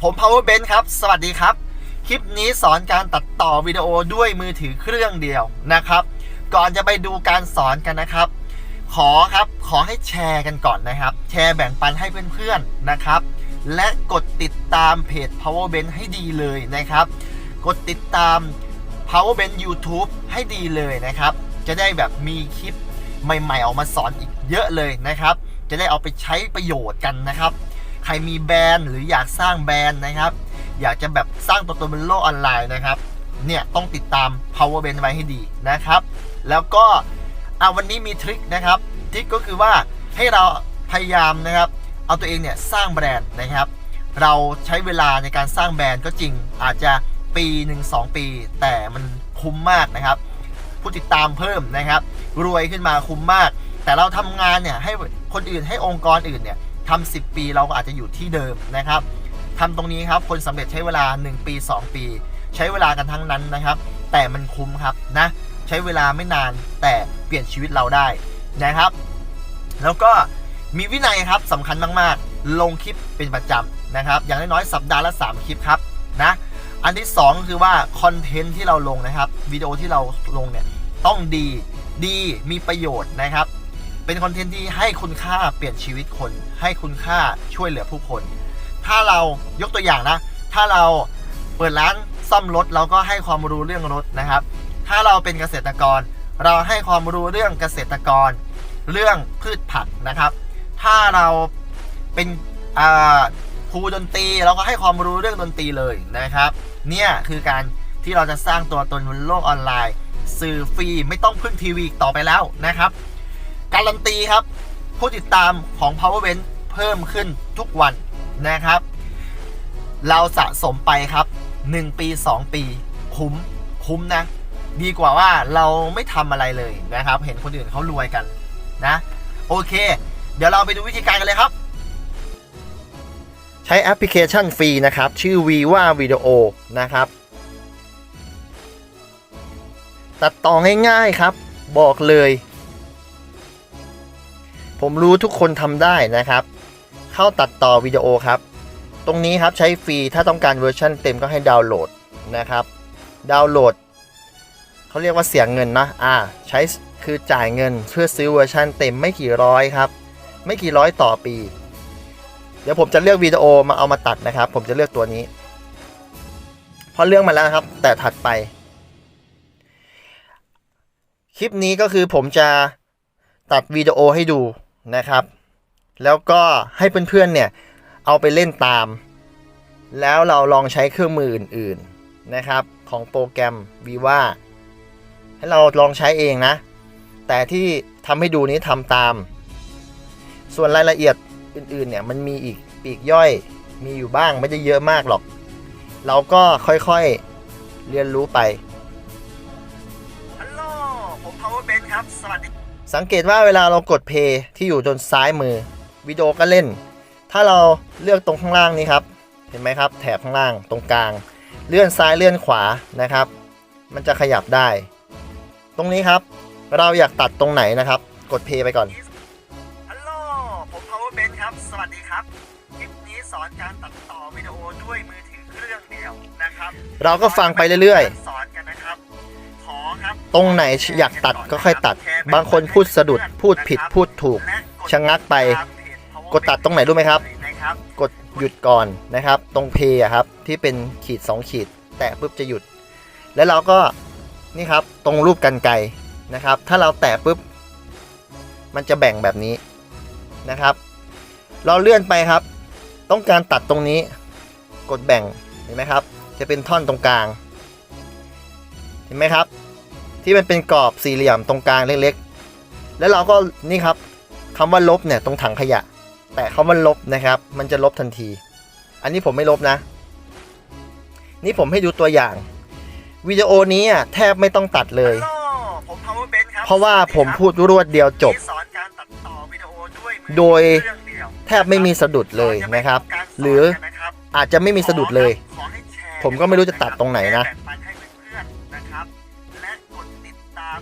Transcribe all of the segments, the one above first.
ผม Power Ben ครับ สวัสดีครับ คลิปนี้สอนการตัดต่อวิดีโอด้วยมือถือเครื่องเดียวนะครับ ก่อนจะไปดูการสอนกันนะครับ ขอครับขอให้แชร์กันก่อนนะครับ แชร์แบ่งปันให้เพื่อนๆนะครับ และกดติดตามเพจ Power Ben ให้ดีเลยนะครับ กดติดตาม Power Ben YouTube ให้ดีเลยนะครับ จะได้แบบมีคลิปใหม่ๆออกมาสอนอีกเยอะเลยนะครับ จะได้เอาไปใช้ประโยชน์กันนะครับ ใครมีแบรนด์หรืออยากสร้างแบรนด์นะครับ อยากจะแบบสร้างตัวตนบนโลกออนไลน์นะครับ เนี่ยต้องติดตาม Power Ben ไว้ให้ดีนะครับ แล้วก็อะวันนี้มีทริคนะครับทริคก็คือว่าให้เราพยายามนะครับ เอาตัวเองเนี่ยสร้างแบรนด์นะครับ เราใช้เวลาในการสร้างแบรนด์ก็จริง อาจจะปีหนึ่งสองปี แต่มันคุ้มมากนะครับ ผู้ติดตามเพิ่มนะครับ รวยขึ้นมาคุ้มมาก แต่เราทำงานเนี่ยให้คนอื่นให้องค์กรอื่นเนี่ย ทำ10 ปีเราก็อาจจะอยู่ที่เดิมนะครับทำตรงนี้ครับคนสำเร็จใช้เวลา 1 ปี 2 ปี ใช้เวลากันทั้งนั้นนะครับ แต่มันคุ้มครับนะใช้เวลาไม่นานแต่เปลี่ยนชีวิตเราได้นะครับ แล้วก็มีวินัยครับสำคัญมากๆ ลงคลิปเป็นประจำนะครับ อย่างน้อยๆสัปดาห์ละ 3 คลิปครับนะอันที่ 2 ก็คือว่าคอนเทนต์ที่เราลงนะครับวิดีโอที่เราลงเนี่ยต้องดีดีมีประโยชน์นะครับ เป็นคอนเทนต์ที่ให้คุณค่าเปลี่ยนชีวิตคน ให้คุณค่าช่วยเหลือผู้คน ถ้าเรายกตัวอย่างนะ ถ้าเราเปิดร้านซ่อมรถเราก็ให้ความรู้เรื่องรถนะครับ ถ้าเราเป็นเกษตรกร เราให้ความรู้เรื่องเกษตรกร เรื่องพืชผักนะครับ ถ้าเราเป็นครูดนตรีเราก็ให้ความรู้เรื่องดนตรีเลยนะครับ เนี่ยคือการที่เราจะสร้างตัวตนบนโลกออนไลน์ สื่อฟรีไม่ต้องพึ่งทีวีต่อไปแล้วนะครับ การันตีครับ ผู้ติดตามของ Power b a n k เพิ่มขึ้นทุกวันนะครับ เราสะสมไปครับ 1 ปี 2 ปี คุ้มคุ้มนะ ดีกว่าว่าเราไม่ทำอะไรเลยนะครับ เห็นคนอื่นเขารวยกันนะ โอเค เดี๋ยวเราไปดูวิธีการกันเลยครับ ใช้แอปพลิเคชันฟรีนะครับ ชื่อ Viva Video นะครับตัดต่อง่ายๆครับ บอกเลย ผมรู้ทุกคนทำได้นะครับ เข้าตัดต่อวิดีโอครับ ตรงนี้ครับใช้ฟรีถ้าต้องการเวอร์ชันเต็มก็ให้ดาวน์โหลดนะครับ ดาวน์โหลดเขาเรียกว่าเสียเงินนะอ่าใช้คือจ่ายเงินเพื่อซื้อเวอร์ชันเต็มไม่กี่ร้อยครับ ไม่กี่ร้อยต่อปี เดี๋ยวผมจะเลือกวิดีโอมาเอามาตัดนะครับ ผมจะเลือกตัวนี้พอเลือกมาแล้วครับ แต่ถัดไป คลิปนี้ก็คือผมจะตัดวิดีโอให้ดู นะครับ แล้วก็ให้เพื่อนๆเนี่ยเอาไปเล่นตาม แล้วเราลองใช้เครื่องมืออื่นๆนะครับของโปรแกรม Viva ให้เราลองใช้เองนะ แต่ที่ทำให้ดูนี้ทำตาม ส่วนรายละเอียดอื่นๆเนี่ยมันมีอีกปีกย่อยมีอยู่บ้างไม่ได้เยอะมากหรอก เราก็ค่อยๆเรียนรู้ไปฮัลโหลผม Power Ben ครับ สวัสดี สังเกตว่าเวลาเรากดเพย์ที่อยู่จนซ้ายมือวิดีโอก็เล่น ถ้าเราเลือกตรงข้างล่างนี้ครับ เห็นไหมครับ แถบข้างล่างตรงกลาง เลื่อนซ้ายเลื่อนขวานะครับ มันจะขยับได้ ตรงนี้ครับ เราอยากตัดตรงไหนนะครับ กดเพย์ไปก่อนฮัลโหลผม Power Ben ครับ สวัสดีครับคลิปนี้สอนการตัดต่อวิดีโอด้วยมือถือเครื่องเดียวนะครับ เราก็ฟังไปเรื่อยๆ ตรงไหนอยากตัดก็ค่อยตัด บางคนพูดสะดุดพูดผิดพูดถูกชะงักไป กดตัดตรงไหนรู้ไหมครับ กดหยุดก่อนนะครับ ตรงเพย์ครับที่เป็นขีด 2 ขีด แตะปุ๊บจะหยุด แล้วเราก็นี่ครับตรงรูปกันไกนะครับ ถ้าเราแตะปุ๊บ มันจะแบ่งแบบนี้นะครับ เราเลื่อนไปครับ ต้องการตัดตรงนี้ กดแบ่งเห็นไหมครับ จะเป็นท่อนตรงกลาง เห็นไหมครับ ที่มันเป็นกรอบสี่เหลี่ยมตรงกลางเล็กๆ แล้วเราก็นี่ครับคำว่าลบเนี่ยตรงถังขยะ แต่คำว่าลบนะครับ มันจะลบทันที อันนี้ผมไม่ลบนะ นี่ผมให้ดูตัวอย่างวิดีโอนี้อะแทบไม่ต้องตัดเลย เพราะว่าผมพูดรวดเดียวจบ โดยแทบไม่มีสะดุดเลยนะครับ หรืออาจจะไม่มีสะดุดเลย ผมก็ไม่รู้จะตัดตรงไหนนะ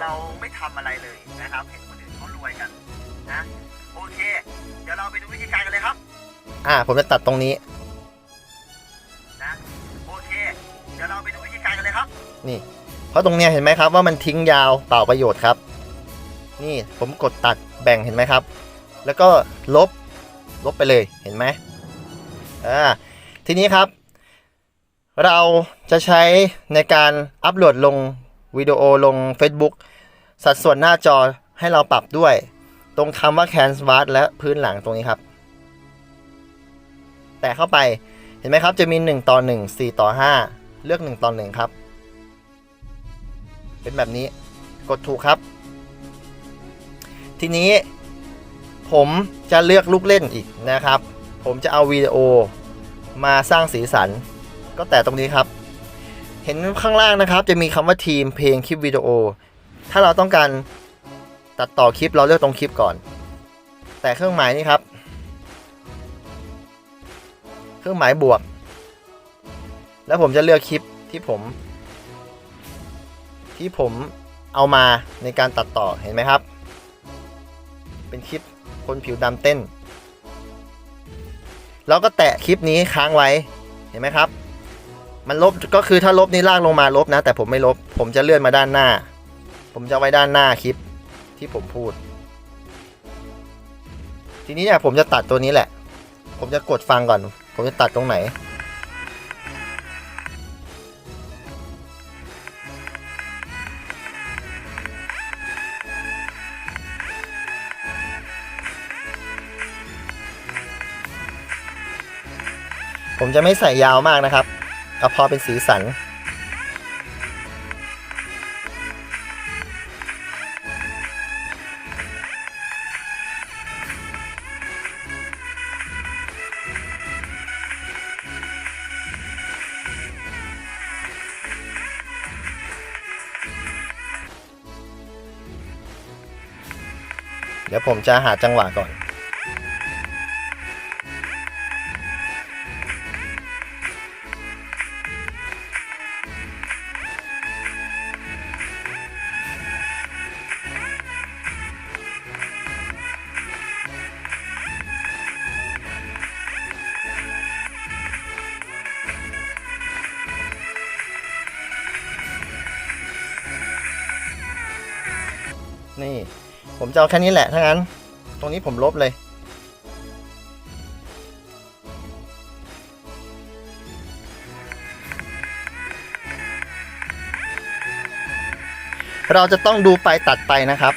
เราไม่ทำอะไรเลยนะครับ เห็นคนอื่นเขารวยกันนะโอเค เดี๋ยวเราไปดูวิธีการกันเลยครับ อ่า ผมจะตัดตรงนี้นะโอเค เดี๋ยวเราไปดูวิธีการกันเลยครับ นี่ เพราะตรงเนี้ยเห็นไหมครับว่ามันทิ้งยาวเปล่าประโยชน์ครับ นี่ผมกดตัดแบ่งเห็นไหมครับ แล้วก็ลบลบไปเลยเห็นไหมอ่าทีนี้ครับ เราจะใช้ในการอัปโหลดลง วิดีโอลง Facebook สัดส่วนหน้าจอให้เราปรับด้วย ตรงคำว่า Canvas และพื้นหลังตรงนี้ครับ แต่เข้าไปเห็นไหมครับจะมี 1 ต่อ 1 4 ต่อ 5 เลือก 1 ต่อ 1 ครับ เป็นแบบนี้กดถูกครับ ทีนี้ผมจะเลือกลูกเล่นอีกนะครับ ผมจะเอาวิดีโอมาสร้างสีสัน ก็แต่ตรงนี้ครับ เห็นข้างล่างนะครับ จะมีคำว่าทีมเพลงคลิปวิดีโอ ถ้าเราต้องการตัดต่อคลิปเราเลือกตรงคลิปก่อน แต่เครื่องหมายนี้ครับ เครื่องหมายบวก แล้วผมจะเลือกคลิปที่ผม ที่ผมเอามาในการตัดต่อเห็นไหมครับ เป็นคลิปคนผิวดำเต้น แล้วก็แตะคลิปนี้ค้างไว้เห็นไหมครับ มันลบก็คือถ้าลบนี่ลากลงมาลบนะ แต่ผมไม่ลบ ผมจะเลื่อนมาด้านหน้า ผมจะไว้ด้านหน้าคลิปที่ผมพูด ทีนี้เนี่ยผมจะตัดตัวนี้แหละ ผมจะกดฟังก่อน ผมจะตัดตรงไหน ผมจะไม่ใส่ยาวมากนะครับ เอาพอเป็นสีสัน เดี๋ยวผมจะหาจังหวะก่อน นี่ ผมจะเอาแค่นี้แหละถ้างั้น ตรงนี้ผมลบเลย เราจะต้องดูไปตัดไปนะครับ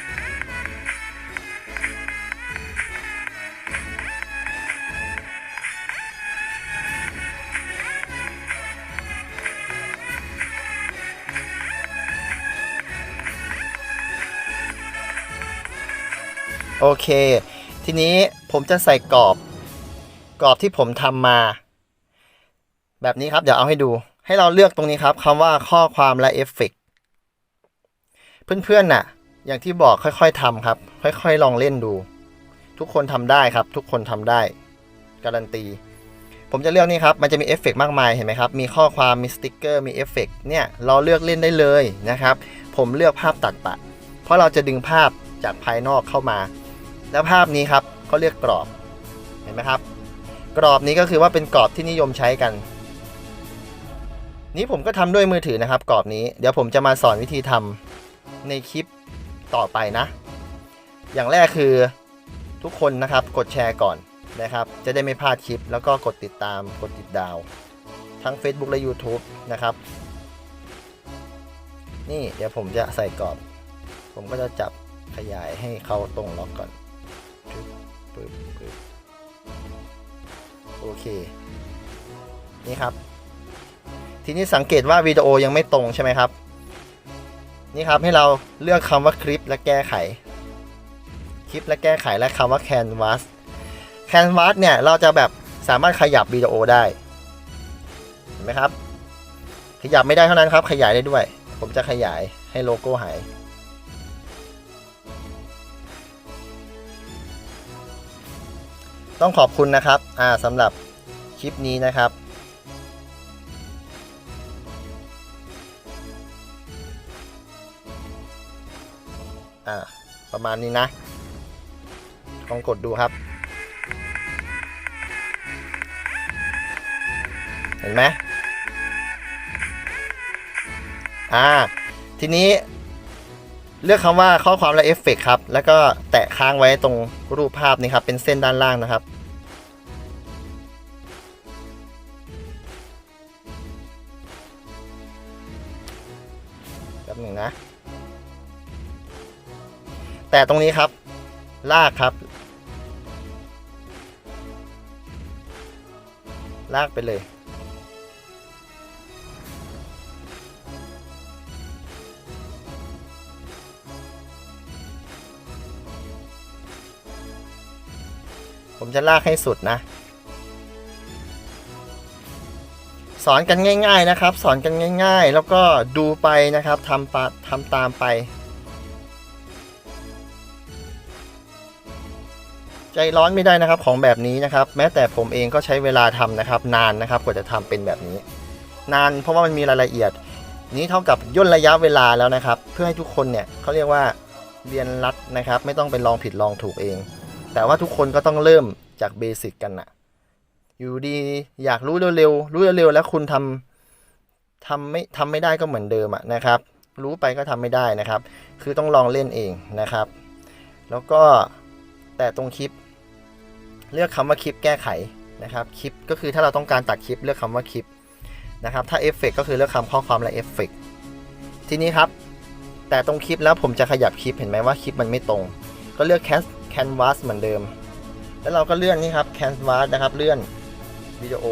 โอเค ทีนี้ผมจะใส่กรอบกรอบที่ผมทำมา แบบนี้ครับเดี๋ยวเอาให้ดู ให้เราเลือกตรงนี้ครับคำว่าข้อความและเอฟเฟกต์เพื่อนๆน่ะ อย่างที่บอกค่อยๆทำครับ ค่อยๆ ลองเล่นดู ทุกคนทำได้ครับ ทุกคนทำได้ การันตี ผมจะเลือกนี่ครับ มันจะมีเอฟเฟกต์มากมายเห็นไหมครับ มีข้อความมีสติกเกอร์มีเอฟเฟกต์เนี่ยเราเลือกเล่นได้เลยนะครับ ผมเลือกภาพตัดปะ เพราะเราจะดึงภาพจากภายนอกเข้ามา แล้วภาพนี้ครับเขาเรียกกรอบเห็นไหมครับ กรอบนี้ก็คือว่าเป็นกรอบที่นิยมใช้กัน นี้ผมก็ทำด้วยมือถือนะครับ กรอบนี้เดี๋ยวผมจะมาสอนวิธีทำในคลิปต่อไปนะ อย่างแรกคือทุกคนนะครับกดแชร์ก่อนนะครับ จะได้ไม่พลาดคลิป แล้วก็กดติดตามกดติดดาว ทั้ง Facebook และ YouTube นะครับ นี่เดี๋ยวผมจะใส่กรอบ ผมก็จะจับขยายให้เขาตรงล็อกก่อน ปึ๊บปึ๊บโอเค นี่ครับ ทีนี้สังเกตว่าวิดีโอยังไม่ตรงใช่ไหมครับ นี่ครับให้เราเลือกคำว่าคลิปและแก้ไข คลิปและแก้ไขและคำว่า canvas canvas เนี่ยเราจะแบบสามารถขยับวิดีโอได้เห็นไหมครับ ขยับไม่ได้เท่านั้นครับ ขยายได้ด้วย ผมจะขยายให้โลโก้หาย ต้องขอบคุณนะครับอ่าสำหรับคลิปนี้นะครับอ่าประมาณนี้นะลองกดดูครับ เห็นไหมอ่า ทีนี้เลือกคำว่าข้อความและเอฟเฟกต์ครับ แล้วก็แตะค้างไว้ตรงรูปภาพนี้ครับ เป็นเส้นด้านล่างนะครับ หนึ่งนะ แต่ตรงนี้ครับ ลากครับ ลากไปเลย ผมจะลากให้สุดนะ สอนกันง่าย ๆนะครับ สอนกันง่าย ๆ แล้วก็ดูไปนะครับทำปทำตามไป ใจร้อนไม่ได้นะครับของแบบนี้นะครับ แม้แต่ผมเองก็ใช้เวลาทำนะครับ นานนะครับกว่าจะทำเป็นแบบนี้ นานเพราะว่ามันมีรายละเอียด นี้เท่ากับย่นระยะเวลาแล้วนะครับ เพื่อให้ทุกคนเนี่ยเขาเรียกว่าเรียนรัดนะครับ ไม่ต้องไปลองผิดลองถูกเอง แต่ว่าทุกคนก็ต้องเริ่มจากเบสิกกันนะ อยู่ดีอยากรู้เร็วๆรู้เร็วๆแล้วคุณทำทำไม่ทำไม่ได้ก็เหมือนเดิมอะนะครับ รู้ไปก็ทำไม่ได้นะครับ คือต้องลองเล่นเองนะครับ แล้วก็แต่ตรงคลิป เลือกคำว่าคลิปแก้ไขนะครับคลิปก็คือถ้าเราต้องการตัดคลิปเลือกคำว่าคลิปนะครับ ถ้าเอฟเฟกก็คือเลือกคำข้อความและเอฟเฟกทีนี้ครับ แต่ตรงคลิปแล้วผมจะขยับคลิปเห็นไหมว่าคลิปมันไม่ตรง ก็เลือกแคสแคนวาสเหมือนเดิม แล้วเราก็เลื่อนนี่ครับแคนวาสนะครับเลื่อน วิดีโอ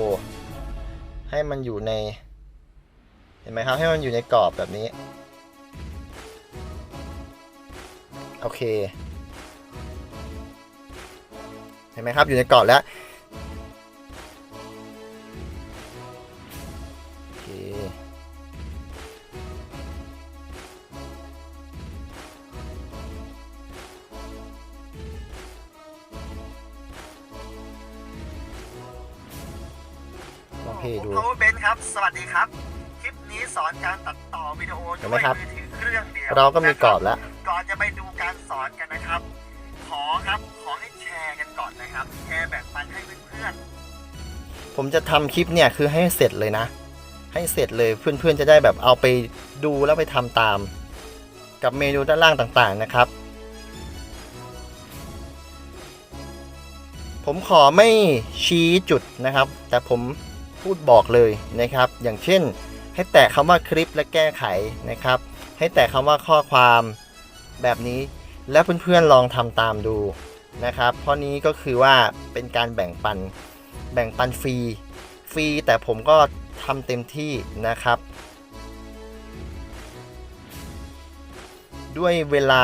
ให้มันอยู่ใน เห็นไหมครับ ให้มันอยู่ในกรอบแบบนี้ โอเค เห็นไหมครับ อยู่ในกรอบแล้ว ไหมยครับมือถือเครื่องเดียวเราก็มีกรอบแล้ว ก่อนจะไปดูการสอนกันนะครับ ขอครับขอให้แชร์กันก่อนนะครับ แชร์แบ่งปันให้เพื่อนๆ ผมจะทำคลิปเนี่ยคือให้เสร็จเลยนะ ให้เสร็จเลยเพื่อนๆจะได้แบบเอาไปดูแล้วไปทำตาม กับเมนูด้านล่างต่างๆนะครับ ผมขอไม่ชี้จุดนะครับ แต่ผมพูดบอกเลยนะครับ อย่างเช่น ให้แตะคำว่าคลิปและแก้ไขนะครับ ให้แตะคำว่าข้อความแบบนี้ แล้วเพื่อนๆลองทำตามดูนะครับ เพราะนี้ก็คือว่าเป็นการแบ่งปันแบ่งปันฟรีฟรีแต่ผมก็ทำเต็มที่นะครับ ด้วยเวลา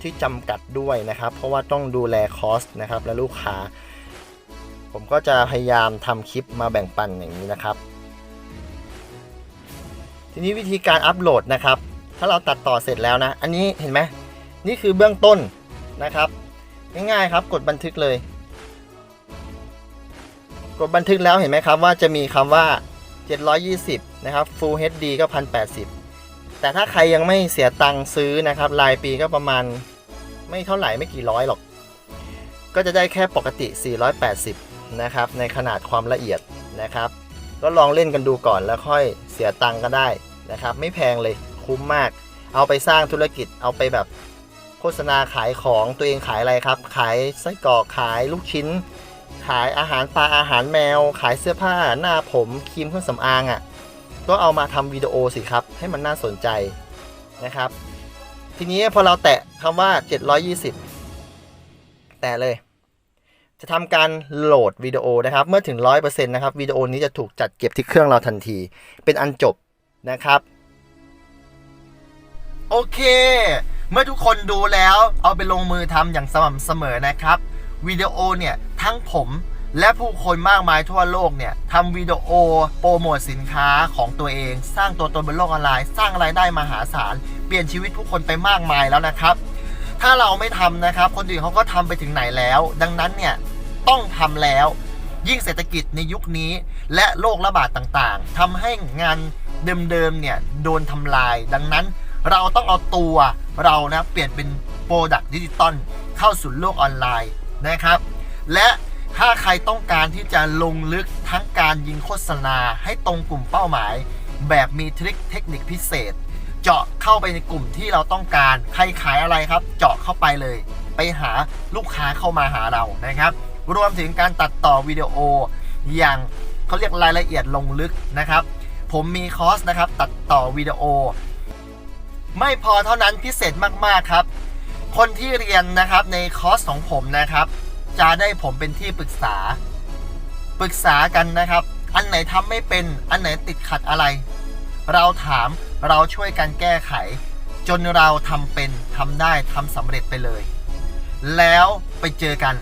ที่จำกัดด้วยนะครับ เพราะว่าต้องดูแลคอสนะครับและลูกค้า ผมก็จะพยายามทำคลิปมาแบ่งปันอย่างนี้นะครับ ทีนี้วิธีการอัปโหลดนะครับ ถ้าเราตัดต่อเสร็จแล้วนะ อันนี้เห็นไหมนี่คือเบื้องต้นนะครับ ง่ายๆครับกดบันทึกเลย กดบันทึกแล้วเห็นไหมครับว่าจะมีคำว่า 720 นะครับ Full HD ก็ 1080 แต่ถ้าใครยังไม่เสียตังค์ซื้อนะครับ รายปีก็ประมาณไม่เท่าไหร่ไม่กี่ร้อยหรอก ก็จะได้แค่ปกติ 480 นะครับ ในขนาดความละเอียดนะครับ ก็ลองเล่นกันดูก่อนแล้วค่อยเสียตังค์ก็ได้ นะครับ ไม่แพงเลยคุ้มมาก เอาไปสร้างธุรกิจเอาไปแบบโฆษณาขายของตัวเองขายอะไรครับ ขายไส้กรอกขายลูกชิ้น ขายอาหารปลาอาหารแมว ขายเสื้อผ้าหน้าผมครีมเครื่องสำอางอะ่ะก็เอามาทำวิดีโอสิครับ ให้มันน่าสนใจนะครับ ทีนี้พอเราแตะคำว่า 720 แตะเลย จะทำการโหลดวิดีโอนะครับ เมื่อถึง 100%นะครับวิดีโอนี้จะถูกจัดเก็บที่เครื่องเราทันที เป็นอันจบ นะครับ โอเค เมื่อทุกคนดูแล้วเอาไปลงมือทำอย่างสม่ำเสมอนะครับวิดีโอเนี่ยทั้งผมและผู้คนมากมายทั่วโลกเนี่ยทำวิดีโอโปรโมทสินค้าของตัวเอง สร้างตัวตนบนโลกออนไลน์ สร้างรายได้มหาศาล เปลี่ยนชีวิตผู้คนไปมากมายแล้วนะครับ ถ้าเราไม่ทำนะครับ คนอื่นเขาก็ทำไปถึงไหนแล้ว ดังนั้นเนี่ยต้องทำแล้ว ยิ่งเศรษฐกิจในยุคนี้ และโรคระบาดต่างๆทำให้งาน เดิมๆเนี่ยโดนทำลาย ดังนั้นเราต้องเอาตัวเรานะเปลี่ยนเป็นโปรดักต์ดิจิตอลเข้าสู่โลกออนไลน์นะครับ และถ้าใครต้องการที่จะลงลึกทั้งการยิงโฆษณาให้ตรงกลุ่มเป้าหมาย แบบมีทริคเทคนิคพิเศษ เจาะเข้าไปในกลุ่มที่เราต้องการ ใครขายอะไรครับ เจาะเข้าไปเลย ไปหาลูกค้าเข้ามาหาเรานะครับ รวมถึงการตัดต่อวิดีโออย่างเขาเรียกรายละเอียดลงลึกนะครับ ผมมีคอร์สนะครับ ตัดต่อวิดีโอ ไม่พอเท่านั้นพิเศษมากๆครับ คนที่เรียนนะครับในคอร์สของผมนะครับ จะได้ผมเป็นที่ปรึกษา ปรึกษากันนะครับ อันไหนทำไม่เป็นอันไหนติดขัดอะไร เราถามเราช่วยกันแก้ไข จนเราทำเป็นทำได้ทำสำเร็จไปเลย แล้วไปเจอกัน